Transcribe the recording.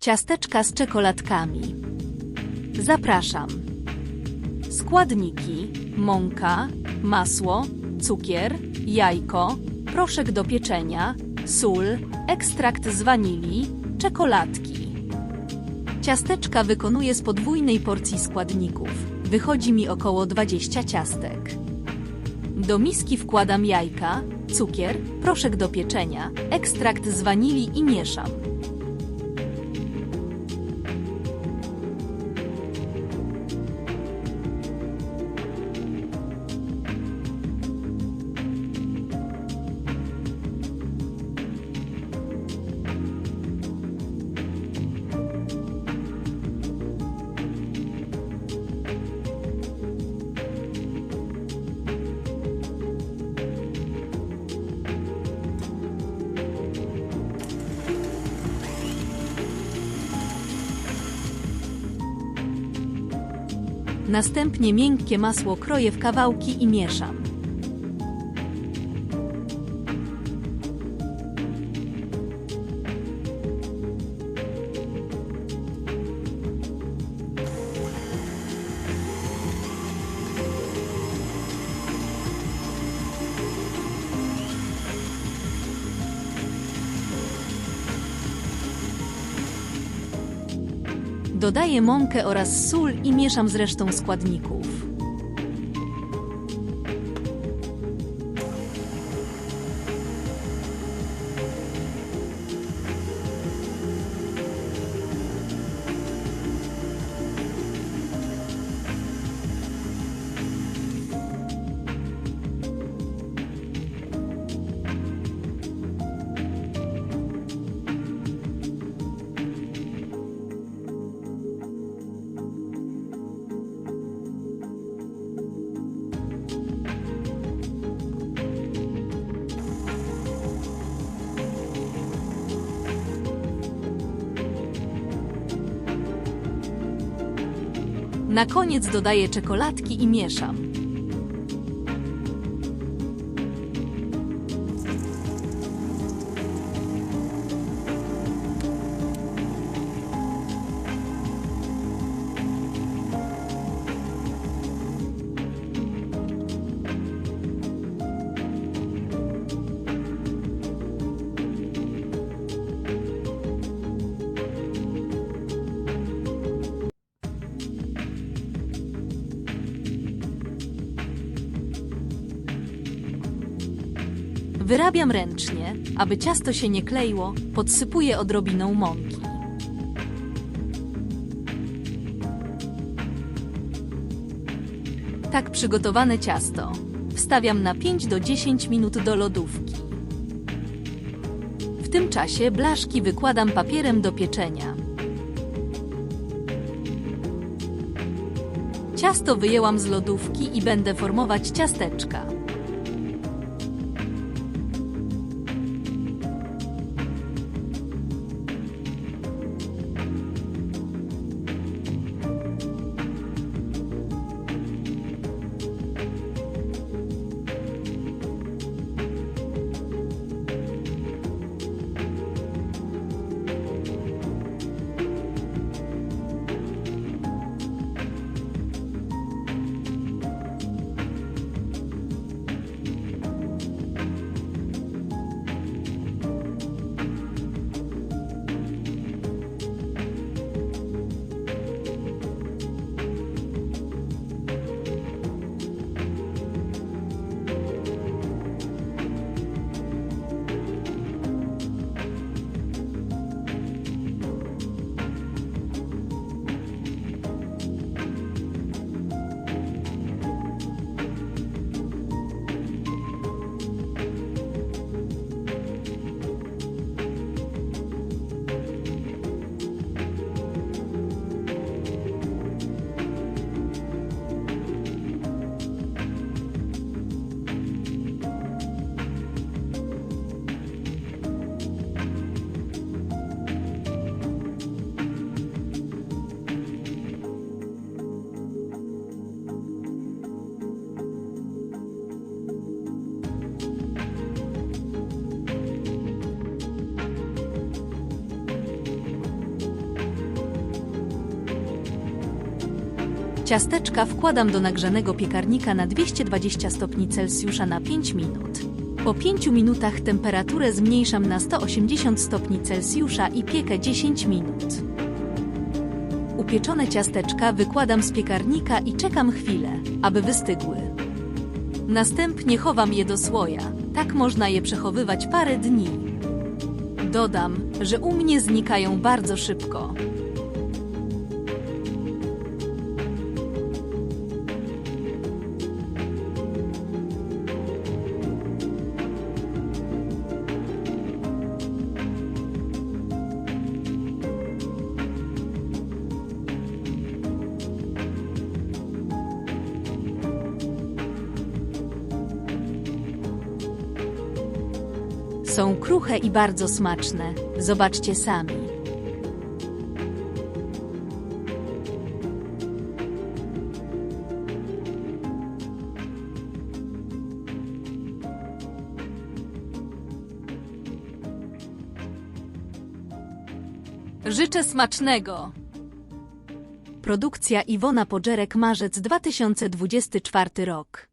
Ciasteczka z czekoladkami. Zapraszam. Składniki: mąka, masło, cukier, jajko, proszek do pieczenia, sól, ekstrakt z wanilii, czekoladki. Ciasteczka wykonuję z podwójnej porcji składników. Wychodzi mi około 20 ciastek. Do miski wkładam jajka, cukier, proszek do pieczenia, ekstrakt z wanilii i mieszam. Następnie miękkie masło kroję w kawałki i mieszam. Dodaję mąkę oraz sól i mieszam z resztą składników. Na koniec dodaję czekoladki i mieszam. Wyrabiam ręcznie, aby ciasto się nie kleiło, podsypuję odrobiną mąki. Tak przygotowane ciasto wstawiam na 5 do 10 minut do lodówki. W tym czasie blaszki wykładam papierem do pieczenia. Ciasto wyjęłam z lodówki i będę formować ciasteczka. Ciasteczka wkładam do nagrzanego piekarnika na 220 stopni Celsjusza na 5 minut. Po 5 minutach temperaturę zmniejszam na 180 stopni Celsjusza i piekę 10 minut. Upieczone ciasteczka wykładam z piekarnika i czekam chwilę, aby wystygły. Następnie chowam je do słoja. Tak można je przechowywać parę dni. Dodam, że u mnie znikają bardzo szybko. Są kruche i bardzo smaczne. Zobaczcie sami. Życzę smacznego! Produkcja Iwona Podżerek, marzec 2024 rok.